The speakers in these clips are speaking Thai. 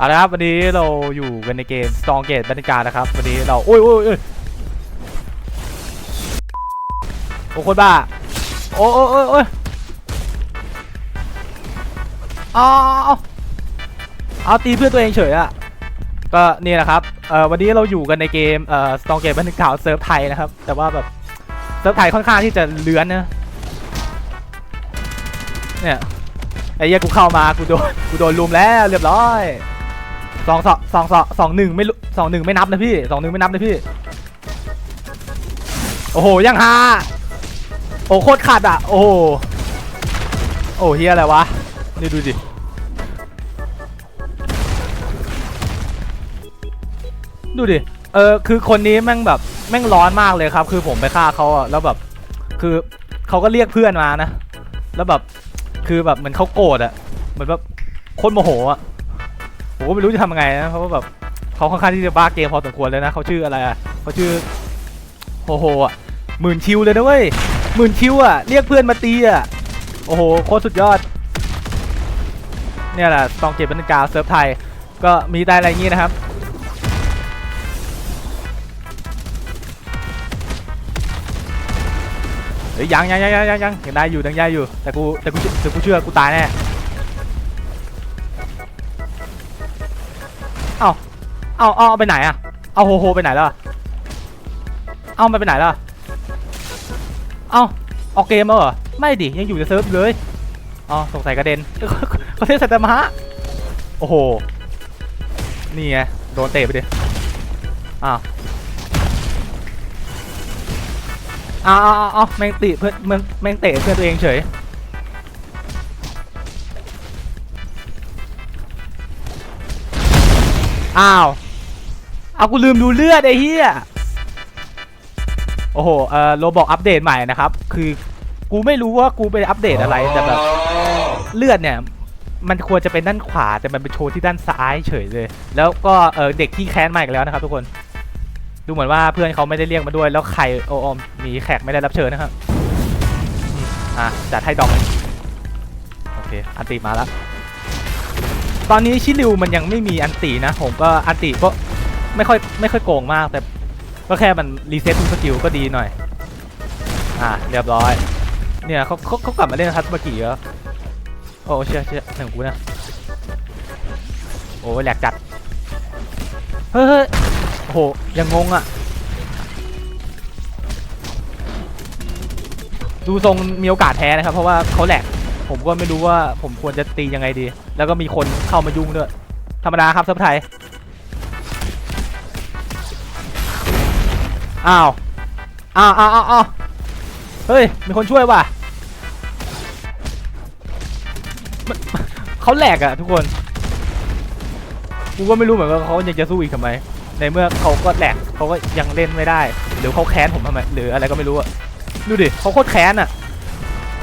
เอาละครับวันนี้เราอยู่กันในเกม Strong Gate บรรยากาศนะครับ วันนี้เราโอ้ยโอ้ยโอ้ยโอ้คนบ้าโอ้ยโอ้ยโอ้ยโอ้เอาเอาตีเพื่อนตัวเองเฉยอะก็นี่แหละครับเอ่อวันนี้เราอยู่กันในเกมเอ่อ Strong Gate บรรยากาศเซิร์ฟไทยนะครับ แต่ว่าแบบเซิร์ฟไทยค่อนข้างที่จะเลื้อนนะเนี่ยไอ้เหี้ยกูเข้ามากูโดนกูโดนลุมแล้วเรียบร้อย สองสองสองสองสองหนึ่งไม่รู้สองหนึ่งไม่นับนะพี่สองหนึ่งไม่นับนะพี่ โอ้โหยังฮาโอ้โคตรขาดอะ โอ้โหโอ้เฮียอะไรวะ นี่ดูดิดูดิ เออคือคนนี้แม่งแบบแม่งร้อนมากเลยครับ คือผมไปฆ่าเขาอะแล้วแบบ คือเขาก็เรียกเพื่อนมานะ แล้วแบบ คือแบบเหมือนเขาโกรธอะเหมือนแบบโคตรโมโหอะ ผมก็ไม่รู้จะทำยังไงนะเพราะว่าแบบเขาค่อนข้างที่จะบ้าเกมพอสมควรเลยนะเขาชื่ออะไรอะเขาชื่อโฮโฮอะหมื่นคิวเลยนะเว้ยหมื่นคิวอะเรียกเพื่อนมาตีอะโอ้โหโคตรสุดยอด เนี่ยแหละตองเก็บบรรยากาศเซิร์ฟไทย ก็มีได้อะไรอย่างงี้นะครับเฮ้ยยังยังยังยังยังยังได้อยู่ยังได้อยู่แต่กูแต่กูแต่กูเชื่อกูตายแน่ เอาเอาเอาไปไหนอะเอาโฮโฮไปไหนแล้วอะเอามันไปไหนแล้วอะเอาออกเกมแล้วเหรอไม่ดิยังอยู่ในเซิร์ฟอยู่เลยอ๋อสงสัยกระเด็น เขาเทสสัตมะโอ้โหนี่ไงโดนเตะไปดิอ้าวอ้าวอ้าวอ้าวแม่งติเพื่อนแม่งแม่งเตะเพื่อนตัวเองเฉยอ้าว เอากูลืมดูเลือดไอ้เหี้ยโอ้โหเอ่อโรบอกอัปเดตใหม่นะครับ คือกูไม่รู้ว่ากูไปอัปเดตอะไรแต่แบบเลือดเนี่ย มันควรจะเป็นด้านขวาแต่มันเป็นโชว์ที่ด้านซ้ายเฉยเลย แล้วก็เออเด็กที่แค้นมาอีกแล้วนะครับทุกคนดูเหมือนว่าเพื่อนเขาไม่ได้เรียกมาด้วยแล้วใครโอ้โอมีแขกไม่ได้รับเชิญนะครับอืมอะจัดให้ดอกหนึ่งโอเคอันติมาแล้วตอนนี้ชิลิวมันยังไม่มีอันตินะผมก็อันติก็ ไม่ค่อยไม่ค่อยโกงมากแต่ก็แค่มันรีเซ็ตทุกสกิลก็ดีหน่อย อ่าเรียบร้อย เนี่ยเขาเขาเขากลับมาเล่นทัตเมื่อกี้เหรอโอ้เชี่ยเชี่ยหนึ่งกูนะโอ้แหลกจัด เฮ้ยโอ้โหยังงงอะ ดูทรงมีโอกาสแพ้นะครับ เพราะว่าเขาแหลกผมก็ไม่รู้ว่าผมควรจะตียังไงดี แล้วก็มีคนเข้ามายุ่งด้วย ธรรมดาครับซับไทย อ้าว อ้าวอ้าวอ้าวเฮ้ย มีคนช่วยว่ะเขาแหลกอะทุกคน กูก็ไม่รู้เหมือนกันว่าเขายังจะสู้อีกทำไม ในเมื่อเขาก็แหลกเขาก็ยังเล่นไม่ได้ หรือเขาแค้นผมทำไม หรืออะไรก็ไม่รู้อะดูดิเขาโคตรแค้นอะ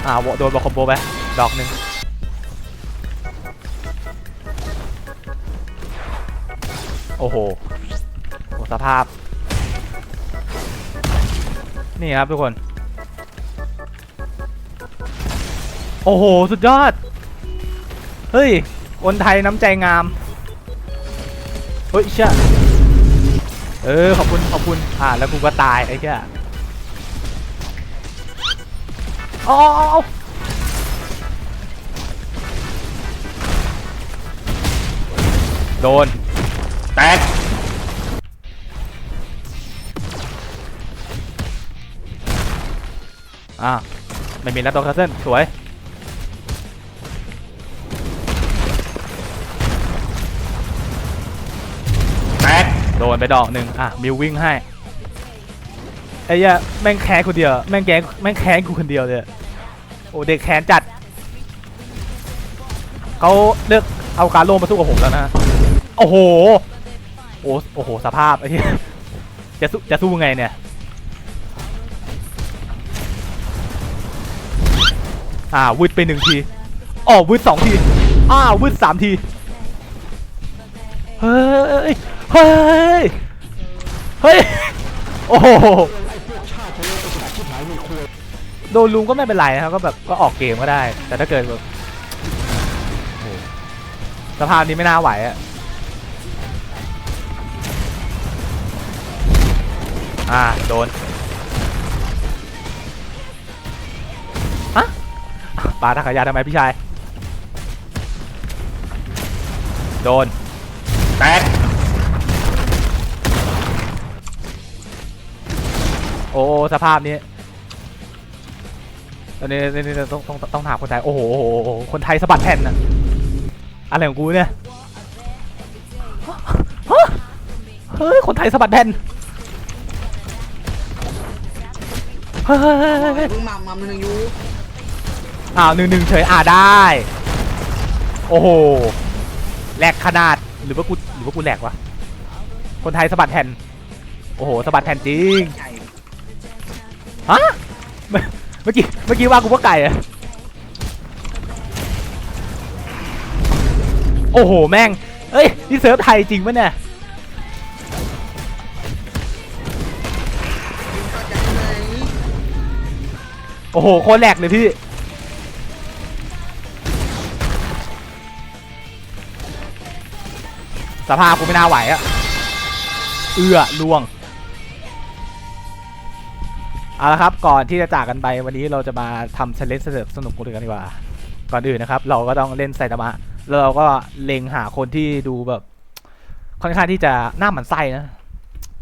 อ่าวโดนบอลคอมโบไปดอกหนึ่งโอ้โหโอ้สภาพ นี่ครับทุกคน โอ้โห สุดยอด เฮ้ย คนไทยน้ำใจงาม เฮ้ยเชี่ยเออ ขอบคุณ ขอบคุณ อ่า แล้วกูก็ตายไอ้เชี่ยเอาเอโดน แตก อ่าไม่มีแล้วตัวคาเซนสวยแตกโดนไปดอกหนึ่งอะมิววิ่งให้ไอ้เหี้ยะแม่งแค้นคนเดียวแม่งแกงแม่งแค้นกูคนเดียวเลยโอ้เด็กแค้นจัดเขาเลือกเอาการโลมาสู้กับผมแล้วนะโอ้โหโอ้โอ้โหสภาพไอ้เหี้ยจะสู้จะสู้ไงเนี่ย อ่าวุดไปหนึ่งทีอ๋อวุดสองทีอ้าวุดสามที เฮ้ย เฮ้ย เฮ้ย โอ้โหโดนลุงก็ไม่เป็นไรนะครับก็แบบก็ออกเกมก็ได้ แต่ถ้าเกิดแบบสภาพนี้ไม่น่าไหวอะอ่า โดน ปาทักขยาทำไมพี่ชาย โดน แตก โอ้สภาพนี้ตอนนี้นี่นี่ต้องต้องต้องถามคนไทยโอ้โหโอ้โหโอ้โห คนไทยสะบัดแผ่นอะอะไรของกูเนี่ยฮะเฮ้ย คนไทยสะบัดแผ่นเฮ้ยเฮ้ยเฮ้ยเฮ้ยเฮ้ยมึงหม่ำหม่ำหนึ่งอยู อ้าวหนึ่งหนึ่งเฉยอ่าได้ โอ้โหแหลกขนาดหรือว่ากูหรือว่ากูแหลกวะคนไทยสะบัดแผ่นโอ้โหสะบัดแผ่นจริงฮะเมื่อกี้เมื่อกี้ว่ากูว่าไก่อะโอ้โหแม่งเอ้ยนี่เซิร์ฟไทยจริงปะเนี่ยโอ้โหโคตรแหลกเลยพี่ สภาพกูไม่น่าไหวอะเอื้อล่วงเอาละครับก่อนที่จะจากกันไปวันนี้เราจะมาทำเชลเลนจ์สนุกกันดีกว่า ก่อนอื่นนะครับ เราก็ต้องเล่นไซตามะแล้วเราก็เล็งหาคนที่ดูแบบ ค่อนข้างที่จะหน้าหมันไส้นะ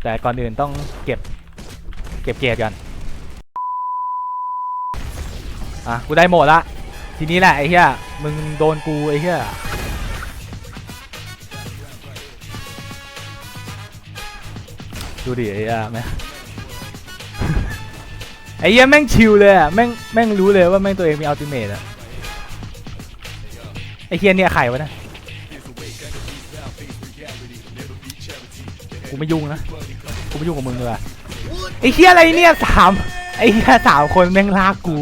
แต่ก่อนอื่นต้องเก็บ เก็บเกียรติกันอะกูได้หมดละทีนี้แหละไอ้เหี้ยมึงโดนกูไอ้เหี้ย ดูดิไอ้เหี้ยแม่ไอ้เหี้ยแม่งชิลเลยอะแม่งแม่งรู้เลยว่าแม่งตัวเองมีอัลติเมทอะไอ้เหี้ยเนี่ยใครวะเนะกูไม่ยุ่งนะกูไม่ยุ่งกับมึงเลยไอ้เหี้ยอะไรเนี่ยสามไอ้เหี้ยสามคนแม่งลากกู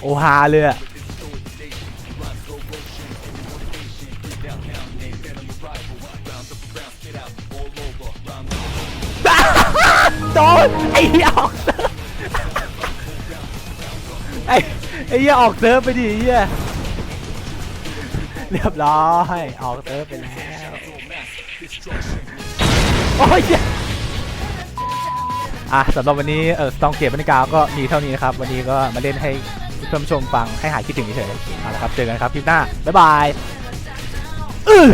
โอฮาเลยอะ โดนไอ้เหี้ยออกเซิร์ฟไอ้ไอ้เหี้ยออกเซิร์ฟไปดิเหี้ยเรียบร้อยออกเซิร์ฟไปแล้วโอ้ยเหี้ยอะสำหรับวันนี้เออสตองเกียร์บรรยากาศก็มีเท่านี้นะครับ วันนี้ก็มาเล่นให้เพื่อนผู้ชมฟังให้หายคิดถึงเฉยๆเอาละครับเจอกันครับคลิปหน้าบ๊ายบายอื้อ